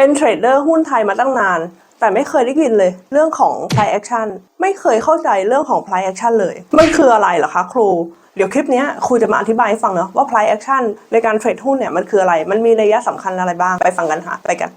เป็นเทรดเดอร์หุ้นไทยมาตั้งนาน แต่ไม่เคยได้ยินเลย เรื่องของ price action ไม่เคยเข้าใจเรื่องของ price action เลย มันคืออะไรเหรอคะครู เดี๋ยวคลิปนี้ครูจะมาอธิบายให้ฟังเนาะว่า price action ในการเทรดหุ้นเนี่ยมันคืออะไร มันมีนัยะสำคัญอะไรบ้าง ไปฟังกันค่ะ ไปกัน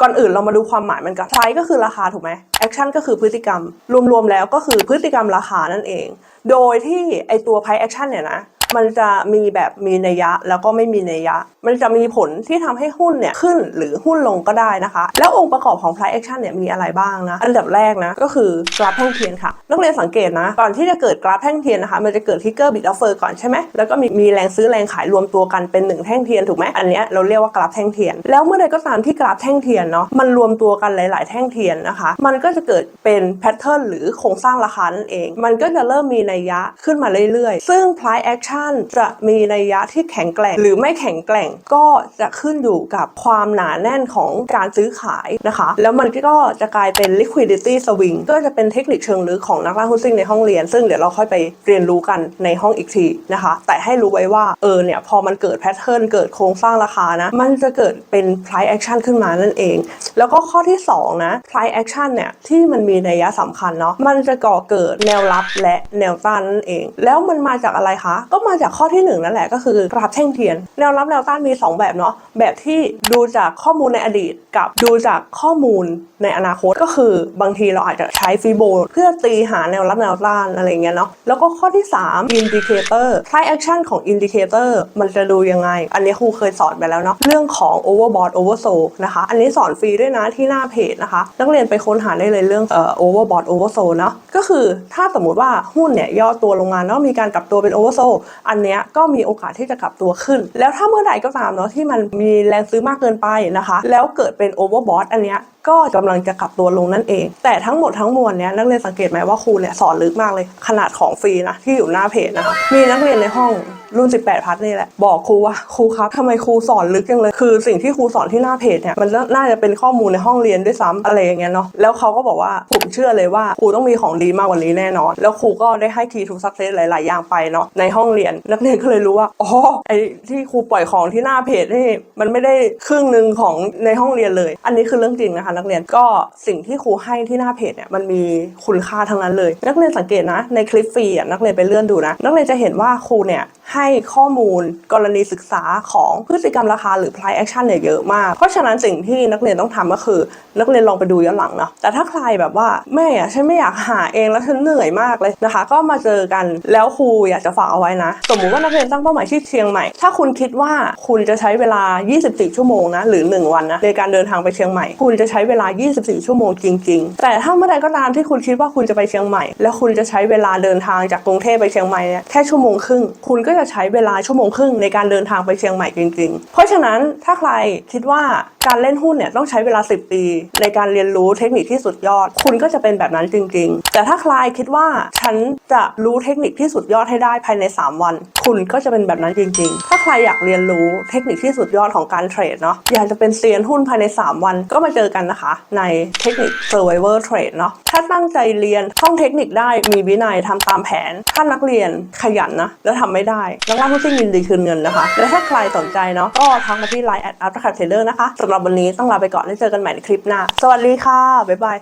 ก่อนอื่นเรามาดูความหมายมันก่อน price ก็คือราคาถูกไหม action ก็คือพฤติกรรม รวมๆแล้วก็คือพฤติกรรมราคานั่นเอง โดยที่ไอตัว price action เนี่ยนะ มันจะมีแบบมีนัยยะแล้วก็ไม่มีนัยยะ มันจะมีผลที่ทำให้หุ้นเนี่ยขึ้นหรือหุ้นลงก็ได้นะคะ แล้วองค์ประกอบของ price action เนี่ยมีอะไรบ้างนะ อันดับแรกนะก็คือกราฟแท่งเทียนค่ะ นักเรียนสังเกตนะ ก่อนที่จะเกิดกราฟแท่งเทียนนะคะ มันจะเกิดทิกเกอร์บิดออฟเฟอร์ก่อนใช่ไหมแล้วก็มีมีแรงซื้อแรงขายรวมตัวกันเป็นหนึ่งแท่งเทียนถูกไหมอันนี้เราเรียกว่ากราฟแท่งเทียน แล้วเมื่อใดก็ตามที่กราฟแท่งเทียนเนาะมันรวมตัวกันหลาย ๆ แท่งเทียนนะคะ มันก็จะเกิดเป็นแพทเทิร์นหรือโครงสร้างราคานั่นเอง มันก็จะเริ่มมีนัยยะขึ้นมาเรื่อย ๆ ซึ่ง price action จะมีนัยยะที่แข็งแกร่ง หรือไม่แข็งแกร่งก็จะขึ้นอยู่กับความหนาแน่นของการซื้อขายนะคะ แล้วมันก็จะกลายเป็น liquidity swing ก็จะเป็นเทคนิคเชิงลึกของนักล่าหุ้นซิ่งในห้องเรียน ซึ่งเดี๋ยวเราค่อยไปเรียนรู้กันในห้องอีกทีนะคะ แต่ให้รู้ไว้ว่าเออเนี่ยพอมันเกิดแพทเทิร์นเกิดโครงสร้างราคานะมันจะเกิดเป็น price action ขึ้นมานั่นเอง แล้วก็ข้อที่สองนะ price action เนี่ยที่มันมีนัยยะสำคัญเนาะมันจะก่อเกิดแนวรับและแนวต้านนั่นเอง แล้วมันมาจากอะไรคะก็มาจากข้อที่หนึ่งนั่นแหละก็คือกราฟแท่งเทียน แนวรับแนวต้านมีสองแบบเนาะแบบที่ดูจากข้อมูลในอดีตกับดูจากข้อมูลในอนาคตก็คือบางทีเราอาจจะใช้ฟีโบเพื่อตีหาแนวรับแนวต้านอะไรเงี้ยเนาะแล้วก็ข้อที่3 indicator price action ของ indicator มันจะดูยังไง อันนี้ครูเคยสอนไปแล้วเนาะเรื่องของ overbought oversold นะคะ อันนี้สอนฟรีด้วยนะที่หน้าเพจนะคะ นักเรียนไปค้นหาได้เลยเรื่องเอ่อ overbought oversold เนาะก็คือถ้าสมมติว่าหุ้นเนี่ยย่อตัวลงมาเนาะมีการกลับตัวเป็น oversold อันเนี้ยก็มีโอกาสที่จะกลับตัวขึ้น แล้วถ้าเมื่อใดก็ตามเนาะที่มันมีแรงซื้อมากเกินไปนะคะ แล้วเกิดเป็นโอเวอร์บอทอันเนี้ย ก็กำลังจะกลับตัวลงนั่นเอง แต่ทั้งหมดทั้งมวลเนี้ยนักเรียนสังเกตไหมว่าครูเนี่ยสอนลึกมากเลย ขนาดของฟรีนะที่อยู่หน้าเพจนะคะมีนักเรียนในห้องรุ่น 18 พัทนี่แหละ บอกครูว่าครูครับทำไมครูสอนลึกจังเลย คือสิ่งที่ครูสอนที่หน้าเพจเนี่ยมันน่าจะเป็นข้อมูลในห้องเรียนด้วยซ้ำอะไรอย่างเงี้ยเนาะแล้วเขาก็บอกว่าผมเชื่อเลยว่าครูต้องมีของดีมากกว่านี้แน่นอน แล้วครูก็ได้ให้คีทูซักเซสหลาย ๆ อย่างไปเนาะในห้องเรียน นักเรียนก็เลยรู้ว่าอ๋อไอที่ครูปล่อยของที่หน้าเพจนี่มันไม่ได้ครึ่งหนึ่งของในห้องเรียนเลย อันนี้คือเรื่องจริงนะคะนักเรียนก็สิ่งที่ครูให้ที่หน้าเพจเนี่ยมันมีคุณค่าทั้งนั้นเลย นักเรียนสังเกตนะในคลิปฟรีอะนักเรียนไปเลื่อนดูนะ นักเรียนจะเห็นว่าครูเนี่ย ให้ข้อมูลกรณีศึกษาของพฤติกรรมราคาหรือ price action เนี่ยเยอะมาก เพราะฉะนั้นสิ่งที่นักเรียนต้องทำก็คือ นักเรียนลองไปดูย้อนหลังเนาะแต่ถ้าใครแบบว่าแม่อะฉันไม่อยากหาเองแล้วฉันเหนื่อยมากเลยนะคะ ก็มาเจอกันแล้วครูอยากจะฝากเอาไว้นะ สมมุติว่านักเรียนตั้งเป้าหมายที่เชียงใหม่ ถ้าคุณคิดว่าคุณจะใช้เวลา 24 ชั่วโมงนะหรือ 1 วันนะในการเดินทางไปเชียงใหม่ คุณจะใช้เวลา 24 ชั่วโมงจริง ๆ แต่ถ้าเมื่อใดก็ตามที่คุณคิดว่าคุณจะไปเชียงใหม่ แล้วคุณจะใช้เวลาเดินทางจากกรุงเทพไปเชียงใหม่แค่ชั่วโมงครึ่งคุณก็จะใช้เวลาชั่วโมงครึ่งในการเดินทางไปเชียงใหม่จริง ๆ เพราะฉะนั้นถ้าใครคิดว่าการเล่นหุ้นเนี่ยต้องใช้เวลา 10 ปี ในการเรียนรู้เทคนิคที่สุดยอด คุณก็จะเป็นแบบนั้นจริง ๆ แต่ถ้าใครคิดว่าฉันจะรู้เทคนิคที่สุดยอดให้ได้ภายใน 3 วัน คุณก็จะเป็นแบบนั้นจริง ๆ ถ้าใครอยากเรียนรู้เทคนิคที่สุดยอดของการเทรดเนาะอยากจะเป็นเซียนหุ้นภายใน 3 วันก็มาเจอกันนะคะ ในเทคนิค Survivor Trade เนาะถ้าตั้งใจเรียนท่องเทคนิคได้มีวินัยทำตามแผน ถ้านักเรียนขยันนะแล้วทำไม่ได้นักล่าหุ้นซิ่งยินดีคืนเงินนะคะ และถ้าใครสนใจเนาะก็ทักมาที่ Line แอดอัพเทรดเลอร์นะคะสำหรับวันนี้ต้องลาไปก่อนแล้วเจอกันใหม่ในคลิปหน้า สวัสดีค่ะ บ๊ายบาย